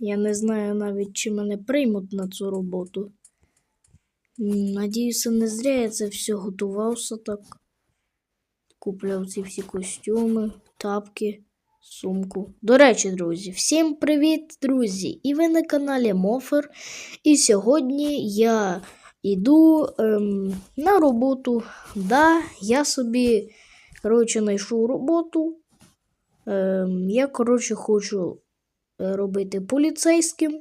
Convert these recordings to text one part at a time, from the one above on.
Я не знаю навіть, чи мене приймуть на цю роботу. Надіюся, не зря я це все готувався так. Купляв ці всі костюми, тапки, сумку. До речі, друзі, всім привіт, друзі! І ви на каналі Мофер. І сьогодні я йду ем, на роботу. Да, я собі, коротше, знайшов роботу. Ем, я, коротше, хочу робити поліцейським.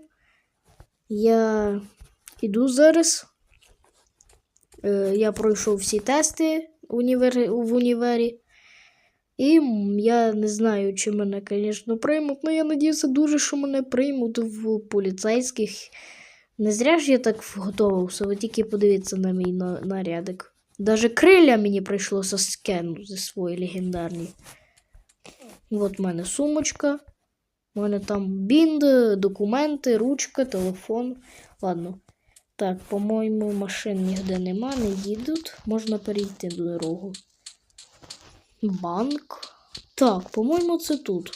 Я іду зараз. Е, я пройшов всі тести в універі. І я не знаю, чи мене, звісно, приймуть, але я надіюся дуже, що мене приймуть в поліцейських. Не зря ж я так готувався, ви тільки подивіться на мій на- нарядик. Даже криля мені прийшлося скинути свої легендарні. От в мене сумочка. У мене там бінд, документи, ручка, телефон. Ладно. Так, по-моєму, машин ніде нема, не їдуть. Можна перейти до дорогу. Банк. Так, по-моєму, це тут.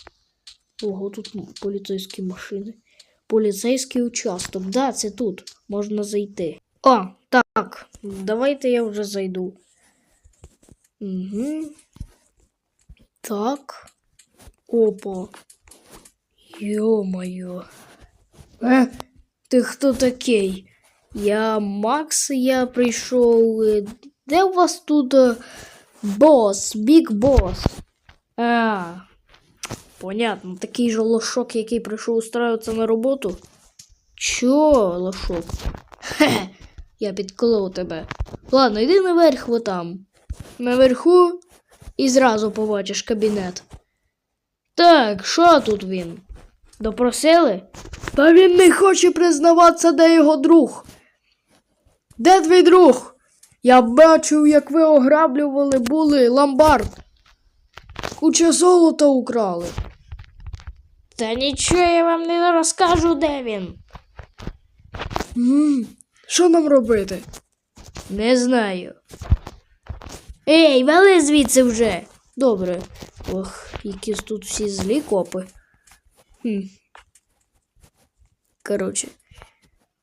Ого, тут поліцейські машини. Поліцейський участок. Да, це тут. Можна зайти. О, так. Давайте я вже зайду. Угу. Так. Опа. Ё-моё. Е, ти хто такий? Я Макс, я прийшов. е, Де у вас тут е, бос, біг бос? А, понятно, такий же лошок, який прийшов устраиватися на роботу. Чо, лошок? Хе, я підколов тебе. Ладно, йди наверх вот там. Наверху і зразу побачиш кабінет. Так, що тут він? Допросили? Та він не хоче признаватися, де його друг. Де твій друг? Я бачив, як ви ограблювали були ломбард. Куча золота украли. Та нічого я вам не розкажу, де він. М, Що нам робити? Не знаю. Ей, вали звідси вже. Добре. Ох, якісь тут всі злі копи. Хм. Коротше,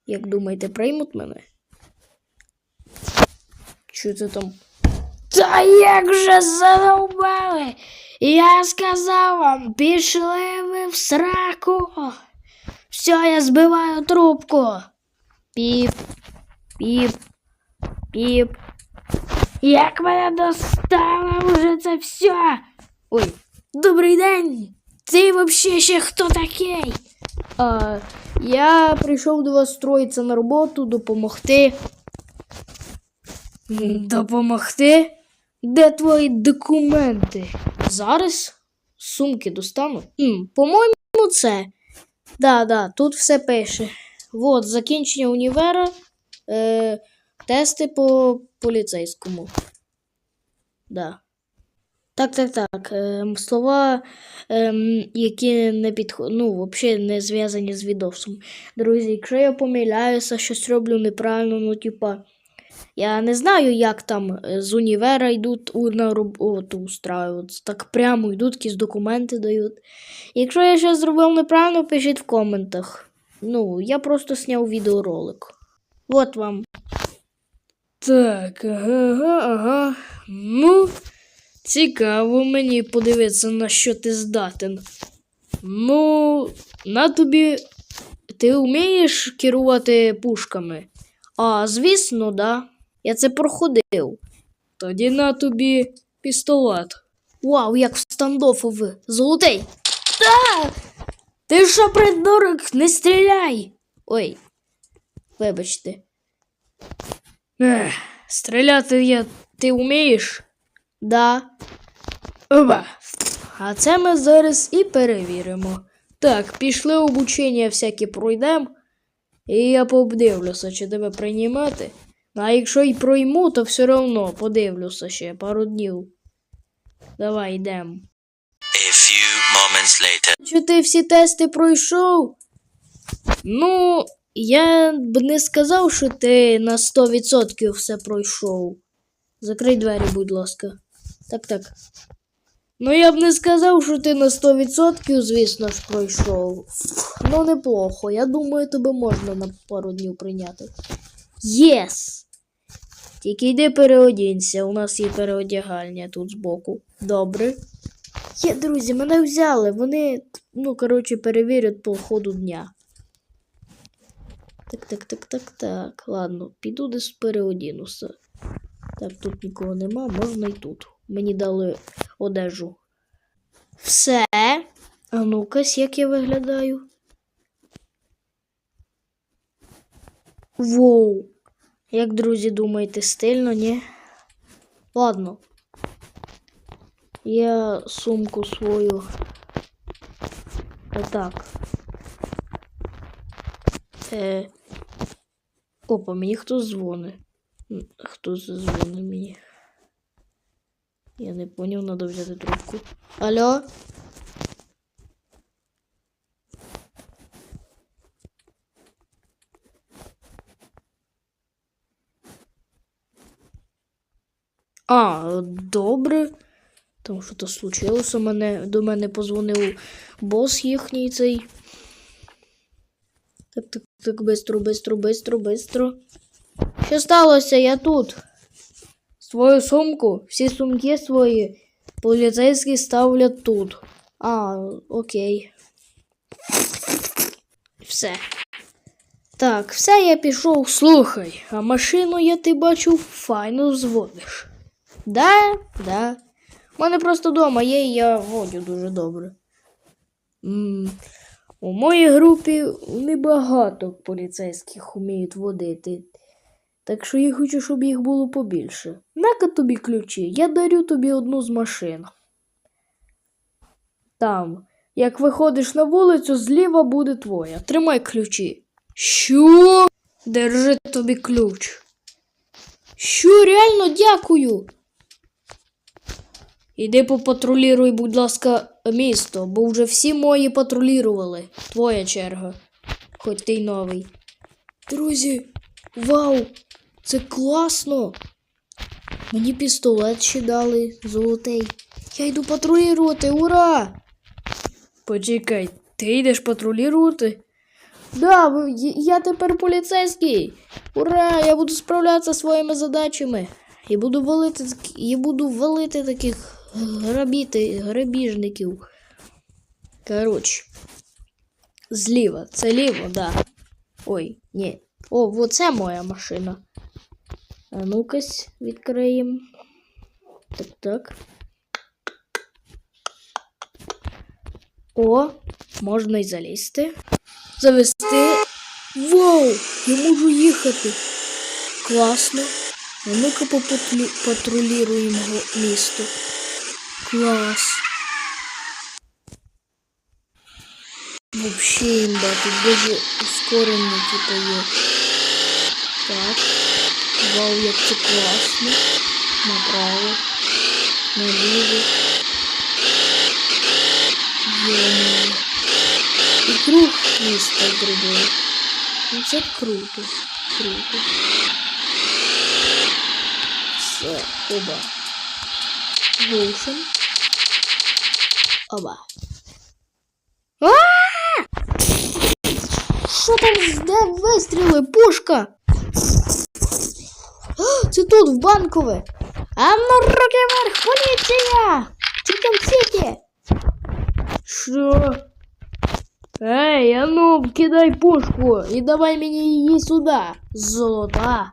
як думаєте, приймуть мене? Що це там? Та як же задовбали? Я сказав вам, пішли ви в сраку. Все, я збиваю трубку. Піп, піп, піп. Як мене достало вже це все. Ой, добрий день. Ти взагалі ще хто такий? А, я прийшов до вас строїтися на роботу, допомогти. Допомогти? Де твої документи? Зараз сумки достану. По-моєму, це. Да, да, тут все пише. Вот, закінчення універа, е, тести по поліцейському. Да. Так, так, так. Ем, слова, ем, які не підход... ну, взагалі не зв'язані з відосом. Друзі, якщо я помиляюся, щось роблю неправильно, ну, типа, я не знаю, як там е, з універа йдуть у, на роботу устраюються. Так прямо йдуть, якісь документи дають. Якщо я щось зробив неправильно, пишіть в коментах. Ну, я просто зняв відеоролик. От вам. Так, ага, ага. Ну, цікаво мені подивитися, на що ти здатен. Ну, на тобі. Ти вмієш керувати пушками? А, звісно, да. Я це проходив. Тоді на тобі пістолет. Вау, як в стандофу. Золотий. Та! Ти що, придурок, не стріляй. Ой, вибачте. Ех, стріляти я ти вмієш? Да. Оба. А це ми зараз і перевіримо. Так, пішли обучення всякі пройдемо. І я подивлюся, чи тебе приймати. А якщо й пройму, то все одно подивлюся ще пару днів. Давай йдемо. Чи ти всі тести пройшов? Ну, я б не сказав, що ти на 100% все пройшов. Закрий двері, будь ласка. Так, так. Ну, я б не сказав, що ти на 100%, звісно ж, пройшов. Ну, неплохо. Я думаю, тебе можна на пару днів прийняти. Єс! Тільки йди переодінься, у нас є переодягальня тут збоку. Добре. Є, друзі, мене взяли. Вони, ну, коротше, перевірять по ходу дня. Так, так, так, так, так. Ладно, піду десь переодінуся. Так, тут нікого нема, можна і тут. Мені дали одежу. Все. А ну-кась, як я виглядаю. Воу. Як, друзі, думаєте, стильно, ні? Ладно. Я сумку свою. Отак. Е... Опа, мені хтось дзвонить. Хто зазвонив мені? Я не поняв, надо взяти трубку. Алло? А, добре. Там що то случилося. Мене, до мене позвонив бос їхній цей. Так, так, так, бистро, бистро, бистро, бистро. Що сталося? Я тут. Свою сумку, всі сумки свої поліцейські ставлять тут. А, окей. Все. Так, все, я пішов. Слухай, а машину я ти бачу файно зводиш. Да, да. У мене просто вдома є, і я водю дуже добре. м у моїй групі небагато поліцейських вміють водити. Так що я хочу, щоб їх було побільше. На-ка тобі ключі, я дарю тобі одну з машин. Там, як виходиш на вулицю, зліва буде твоя. Тримай ключі. Що? Держи тобі ключ. Що, реально дякую. Іди попатрулюй, будь ласка, місто, бо вже всі мої патрулювали. Твоя черга. Хоч ти й новий. Друзі, вау! Це класно. Мені пістолет ще дали золотий. Я йду патрулювати, ура! Почекай, ти йдеш патрулювати? Да, я- тепер поліцейський. Ура! Я буду справлятися своїми задачами. І буду валити, і буду валити таких грабіти, грабіжників. Коротше. Зліва, це ліво, да. Ой, ні. О, вот це моя машина. А ну-кась відкриємо. Так, так. О, можна й залізти. Завести. Вау! Я можу їхати. Класно. А ну-ка попатрулі- патрулюємо місто. Клас. Вообще имба, тут даже ускорення типа є. Так. Вау, як це класно. Направо. Наліво. Йо-моє. І круг міста зробили. Ну це круто. Круто. Все, оба. Глушим. Оба. А! Що там де вистріли? Пушка! А, Це тут, в банкове. А ну руки вверх, поліція! Чекам сіті! Що? Ей, а ну, кидай пушку і давай мені її сюди. Золота.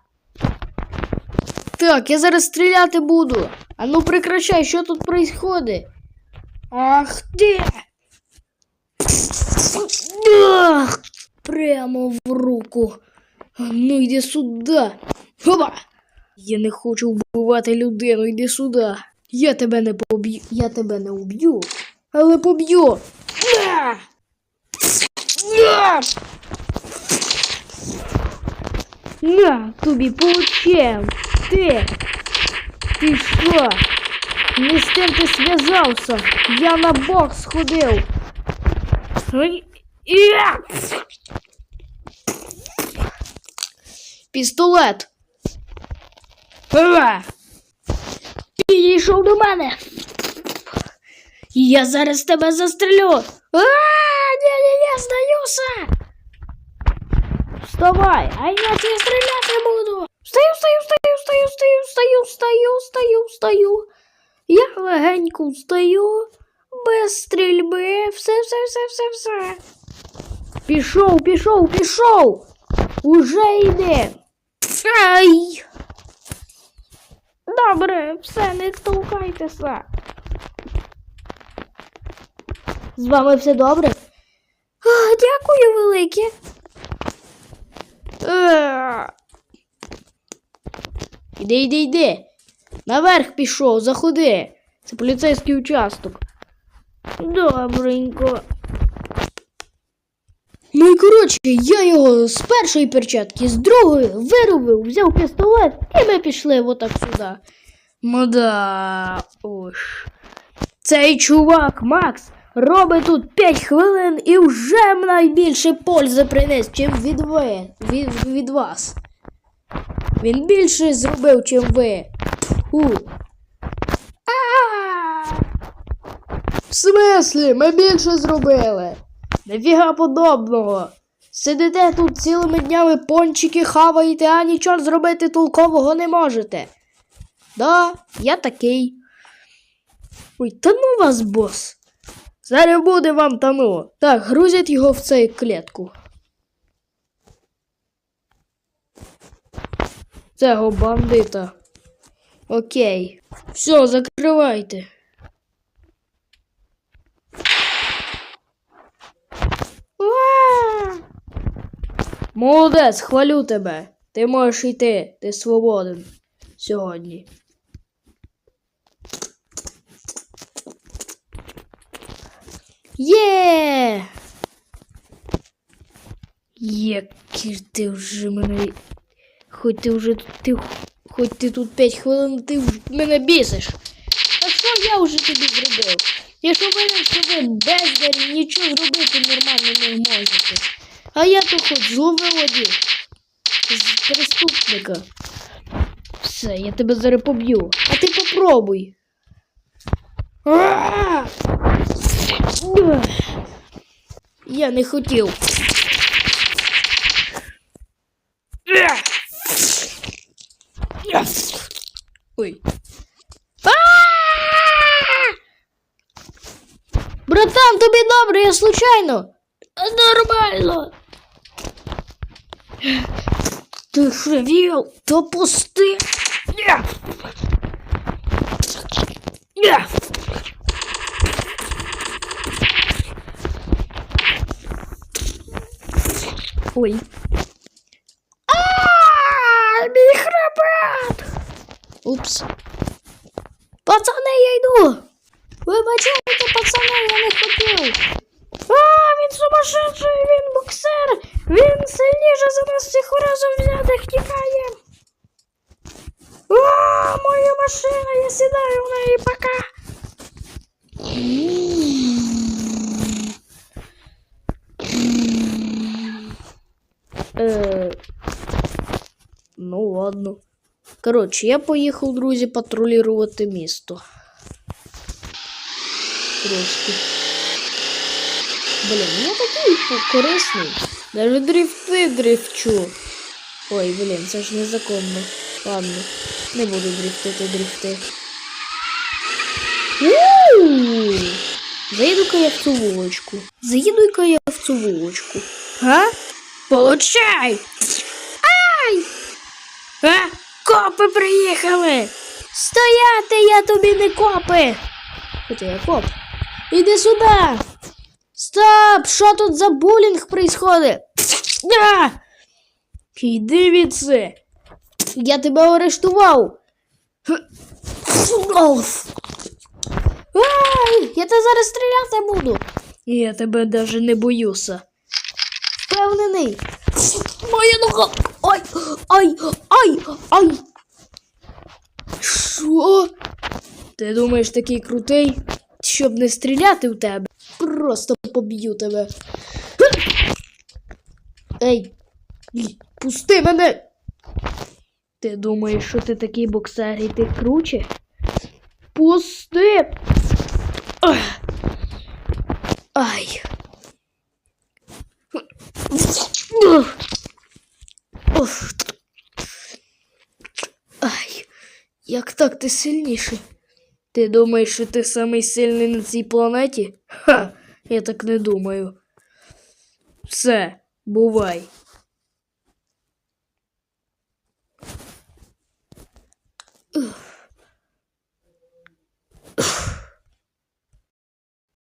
Так, я зараз стріляти буду. А ну прекращай, що тут происходит? Ах ти! Ах, прямо в руку. Ну йди сюди. Хоба! Я не хочу вбивати людину, йди сюди. Я тебе не поб'ю. Я тебе не уб'ю, але поб'ю. На! Тобі получаєм. Ти. Ти що? Не з тим ти зв'язався. Я на бокс ходив. Пістолет. Га! Підійшов до мене. Я зараз тебе застрелю. А, ні-ні-ні, здаюся. Вставай, а іначе я стріляти буду. Встаю, встаю, встаю, встаю, встаю, встаю, встаю, встаю, встаю. Я легенько встаю, без стрільби, все, все, все, все, все. Пішов, пішов, пішов. Уже йде. Ай! Добре, все, не толкайтеся. З вами все добре? А, дякую велике. Е. Іди, іди, іди. Наверх пішов, заходи. Це поліцейський участок. Добренько. Ну і коротше, я його з першої перчатки, з другої вирубив, взяв пістолет, і ми пішли отак сюди. Мда, ось. Цей чувак, Макс, робить тут 5 хвилин і вже найбільше пользи приніс, чим від ви, від, від вас. Він більше зробив, чим ви. Фу. В смислі, ми більше зробили. Нефіга подобного. Сидите тут цілими днями пончики хаваєте, а нічого зробити толкового не можете. Да, я такий. Ой, та ну вас, бос. Зараз буде вам тому. Так, грузять його в цю клітку. Цього бандита. Окей. Все, закривайте. Молодець, хвалю тебе. Ти можеш йти, ти свободен сьогодні. Є! Який ти вже мене. Хоч ти вже тут- ти, хоч ти тут 5 хвилин, ти вже мене бісиш. А що я вже тобі зробив? Я ж уверен, що ви бездарі нічого зробити нормально не можете. А я то хоч зловилоді з преступника. Все, я тебе зараз поб'ю. А ти попробуй. Я не хотів. Ой. Братан, тобі добре, я случайно. Нормально. Ти шевіл, то пусти. Ня. Ня. Ой. А, мій хребет! Упс. Пацани, я йду. Вибачайте, пацани, я не хотів. А, він сумасшедший, він боксер. Він сильніше за нас всіх разом взятих тікає. А, моя машина, я сідаю в неї, пока. Е, ну ладно. Коротше, я поїхав, друзі, патрулювати місто. Трошки. Блін, я такий по- корисний. Даже дрифти дрифчу. Ой, блін, це ж незаконно. Ладно, не буду дрифтити дрифти. Заїду-ка я в цю вулочку. Заїду-ка я в цю вулочку. Га? Получай! Ай! А? Копи приїхали! Стояти, я тобі не копи! Хоча я коп. Іди сюди! Стоп! Що тут за булінг происходить? А! Іди від! Я тебе арештував! Ай! Я тебе зараз стріляти буду! Я тебе даже не боюся. Впевнений. Моя нога! Ай! Ай! Ай! Ай! Що? Ти думаєш такий крутий, щоб не стріляти в тебе? Просто поб'ю тебе. Ей! Пусти мене! Ти думаєш, що ти такий боксер і ти круче? Пусти! Ай. Ай. Як так ти сильніший? Ти думаєш, що ти самий сильний на цій планеті? Ха, я так не думаю. Все, бувай.